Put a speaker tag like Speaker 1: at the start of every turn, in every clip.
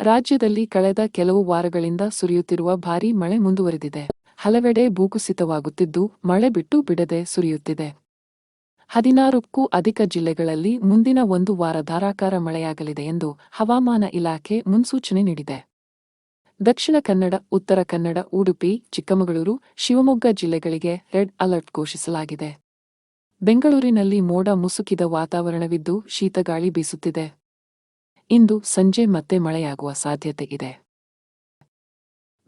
Speaker 1: ರಾಜ್ಯದಲ್ಲಿ ಕಳೆದ ಕೆಲವು ವಾರಗಳಿಂದ ಸುರಿಯುತ್ತಿರುವ ಭಾರೀ ಮಳೆ ಮುಂದುವರೆದಿದೆ. ಹಲವೆಡೆ ಭೂಕುಸಿತವಾಗುತ್ತಿದ್ದು, ಮಳೆ ಬಿಟ್ಟು ಬಿಡದೆ ಸುರಿಯುತ್ತಿದೆ. ಹದಿನಾರಕ್ಕೂ ಅಧಿಕ ಜಿಲ್ಲೆಗಳಲ್ಲಿ ಮುಂದಿನ ಒಂದು ವಾರ ಧಾರಾಕಾರ ಮಳೆಯಾಗಲಿದೆ ಎಂದು ಹವಾಮಾನ ಇಲಾಖೆ ಮುನ್ಸೂಚನೆ ನೀಡಿದೆ. ದಕ್ಷಿಣ ಕನ್ನಡ, ಉತ್ತರ ಕನ್ನಡ, ಉಡುಪಿ, ಚಿಕ್ಕಮಗಳೂರು, ಶಿವಮೊಗ್ಗ ಜಿಲ್ಲೆಗಳಿಗೆ ರೆಡ್ ಅಲರ್ಟ್ ಘೋಷಿಸಲಾಗಿದೆ. ಬೆಂಗಳೂರಿನಲ್ಲಿ ಮೋಡ ಮುಸುಕಿದ ವಾತಾವರಣವಿದ್ದು, ಶೀತಗಾಳಿ ಬೀಸುತ್ತಿದೆ. ಇಂದು ಸಂಜೆ ಮತ್ತೆ ಮಳೆಯಾಗುವ ಸಾಧ್ಯತೆ ಇದೆ.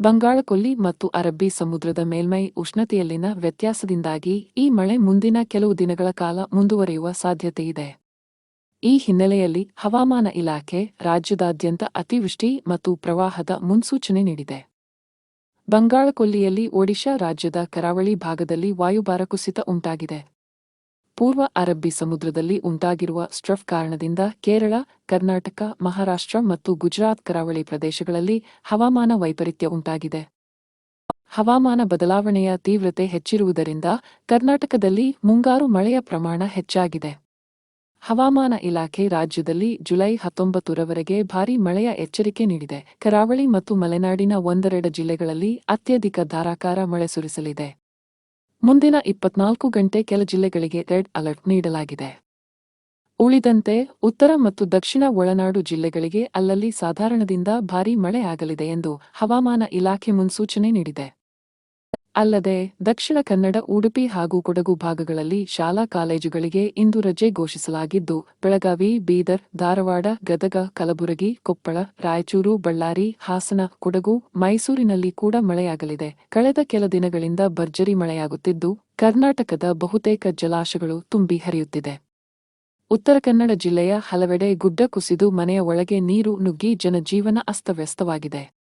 Speaker 1: ಬಂಗಾಳಕೊಲ್ಲಿ ಮತ್ತು ಅರಬ್ಬಿ ಸಮುದ್ರದ ಮೇಲ್ಮೈ ಉಷ್ಣತೆಯಲ್ಲಿನ ವ್ಯತ್ಯಾಸದಿಂದಾಗಿ ಈ ಮಳೆ ಮುಂದಿನ ಕೆಲವು ದಿನಗಳ ಕಾಲ ಮುಂದುವರಿಯುವ ಸಾಧ್ಯತೆಯಿದೆ ಈ ಹಿನ್ನೆಲೆಯಲ್ಲಿ ಹವಾಮಾನ ಇಲಾಖೆ ರಾಜ್ಯದಾದ್ಯಂತ ಅತಿವೃಷ್ಟಿ ಮತ್ತು ಪ್ರವಾಹದ ಮುನ್ಸೂಚನೆ ನೀಡಿದೆ. ಬಂಗಾಳಕೊಲ್ಲಿಯಲ್ಲಿ ಒಡಿಶಾ ರಾಜ್ಯದ ಕರಾವಳಿ ಭಾಗದಲ್ಲಿ ವಾಯುಭಾರ ಕುಸಿತ ಉಂಟಾಗಿದೆ. ಪೂರ್ವ ಅರಬ್ಬಿ ಸಮುದ್ರದಲ್ಲಿ ಉಂಟಾಗಿರುವ ಸ್ಟ್ರಫ್ ಕಾರಣದಿಂದ ಕೇರಳ, ಕರ್ನಾಟಕ, ಮಹಾರಾಷ್ಟ್ರ ಮತ್ತು ಗುಜರಾತ್ ಕರಾವಳಿ ಪ್ರದೇಶಗಳಲ್ಲಿ ಹವಾಮಾನ ವೈಪರೀತ್ಯ ಉಂಟಾಗಿದೆ. ಹವಾಮಾನ ಬದಲಾವಣೆಯ ತೀವ್ರತೆ ಹೆಚ್ಚಿರುವುದರಿಂದ ಕರ್ನಾಟಕದಲ್ಲಿ ಮುಂಗಾರು ಮಳೆಯ ಪ್ರಮಾಣ ಹೆಚ್ಚಾಗಿದೆ. ಹವಾಮಾನ ಇಲಾಖೆ ರಾಜ್ಯದಲ್ಲಿ ಜುಲೈ ಹತ್ತೊಂಬತ್ತರವರೆಗೆ ಭಾರೀ ಮಳೆಯ ಎಚ್ಚರಿಕೆ ನೀಡಿದೆ. ಕರಾವಳಿ ಮತ್ತು ಮಲೆನಾಡಿನ ಒಂದೆರಡು ಜಿಲ್ಲೆಗಳಲ್ಲಿ ಅತ್ಯಧಿಕ ಧಾರಾಕಾರ ಮಳೆ ಸುರಿಸಲಿದೆ. ಮುಂದಿನ ಇಪ್ಪತ್ನಾಲ್ಕು ಗಂಟೆ ಕೆಲ ಜಿಲ್ಲೆಗಳಿಗೆ ರೆಡ್ ಅಲರ್ಟ್ ನೀಡಲಾಗಿದೆ. ಉಳಿದಂತೆ ಉತ್ತರ ಮತ್ತು ದಕ್ಷಿಣ ಒಳನಾಡು ಜಿಲ್ಲೆಗಳಿಗೆ ಅಲ್ಲಲ್ಲಿ ಸಾಧಾರಣದಿಂದ ಭಾರೀ ಮಳೆ ಆಗಲಿದೆ ಎಂದು ಹವಾಮಾನ ಇಲಾಖೆ ಮುನ್ಸೂಚನೆ ನೀಡಿದೆ. ಅಲ್ಲದೆ, ದಕ್ಷಿಣ ಕನ್ನಡ, ಉಡುಪಿ ಹಾಗೂ ಕೊಡಗು ಭಾಗಗಳಲ್ಲಿ ಶಾಲಾ ಕಾಲೇಜುಗಳಿಗೆ ಇಂದು ರಜೆ ಘೋಷಿಸಲಾಗಿದ್ದು, ಬೆಳಗಾವಿ, ಬೀದರ್, ಧಾರವಾಡ, ಗದಗ, ಕಲಬುರಗಿ, ಕೊಪ್ಪಳ, ರಾಯಚೂರು, ಬಳ್ಳಾರಿ, ಹಾಸನ, ಕೊಡಗು, ಮೈಸೂರಿನಲ್ಲಿ ಕೂಡ ಮಳೆಯಾಗಲಿದೆ. ಕಳೆದ ಕೆಲ ದಿನಗಳಿಂದ ಭರ್ಜರಿ ಮಳೆಯಾಗುತ್ತಿದ್ದು, ಕರ್ನಾಟಕದ ಬಹುತೇಕ ಜಲಾಶಗಳು ತುಂಬಿ ಹರಿಯುತ್ತಿದೆ. ಉತ್ತರ ಕನ್ನಡ ಜಿಲ್ಲೆಯ ಹಲವೆಡೆ ಗುಡ್ಡ ಕುಸಿದು ಮನೆಯ ಒಳಗೆ ನೀರು ನುಗ್ಗಿ ಜನಜೀವನ ಅಸ್ತವ್ಯಸ್ತವಾಗಿದೆ.